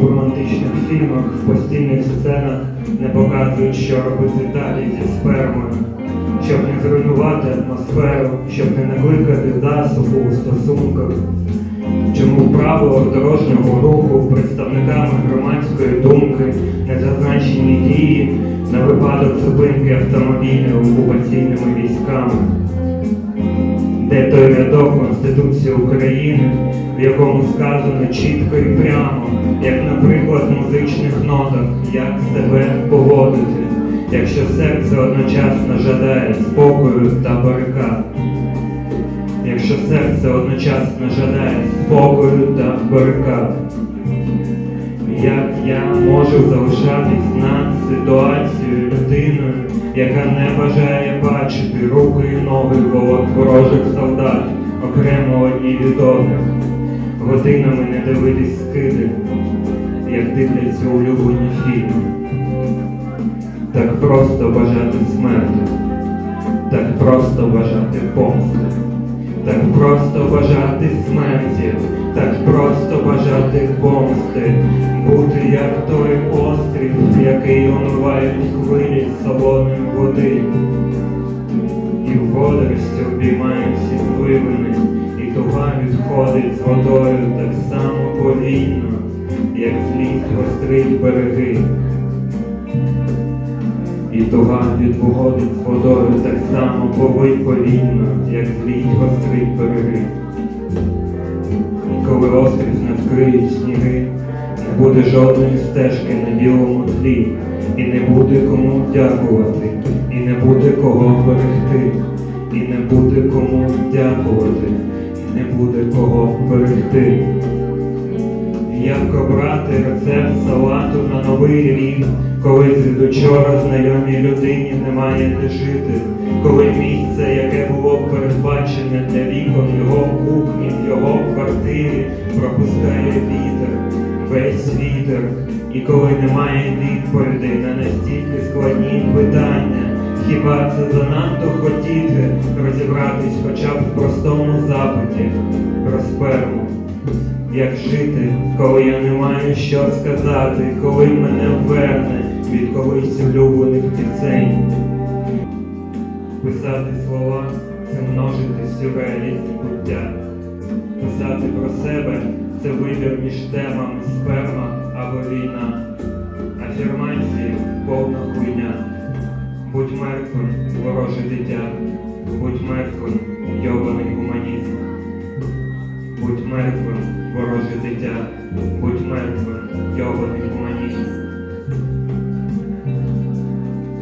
в романтичних фільмах, в постійних сценах не показують, що робити далі зі спермою, щоб не зруйнувати атмосферу, щоб не накликати засуху у стосунках. Чому в дорожнього руху представниками громадської думки не зазначені дії на випадок зупинки автомобіля окупаційними військами? Де той рядок Конституції України, в якому сказано чітко і прямо, як, наприклад, в музичних нотах, як себе поводити, якщо серце одночасно жадає спокою та барикад, якщо серце одночасно жадає спокою та барикад. Як я можу залишатись над ситуацією людиною, яка не бажає бачити руки і ноги воло- ворожих солдат окремо одні від одних, годинами не дивитись скиди, як дивляться улюблені фільми. Так просто бажати смерті, так просто бажати помсти. Так просто бажати смерті, так просто бажати помсти, бути як той острів, який омивають хвилі солоної води, і в водорості обіймають всі звивини, туга відходить з водою так само повільно, як злість гострить береги. І туга відводить з водою так само повільно, як злість гострить береги. І коли острів не вкриють сніги, не буде жодної стежки на білому тлі, і не буде кому дякувати, і не буде кого берегти, і не буде кому дякувати, не буде кого берегти. Як обрати рецепт салату на новий рік, коли від учора знайомій людині немає де жити, коли місце, яке було передбачене для вікон його кухні, в його квартирі, пропускає вітер, весь вітер, і коли немає відповідей на настільки складні хіба це занадто хотіти розібратись хоча б в простому запиті про сперму? Як жити, коли я не маю що сказати, коли мене верне від колись улюблених пісень. Писати слова це множити сюрреалізм буття. Писати про себе це вибір між темами сперма або війна. Афірмації повна хуйня. Будь мертвим, вороже дитя, будь мертвим, йобаний гуманіст. Будь мертвим, вороже дитя, будь мертвим, йобаний гуманіст.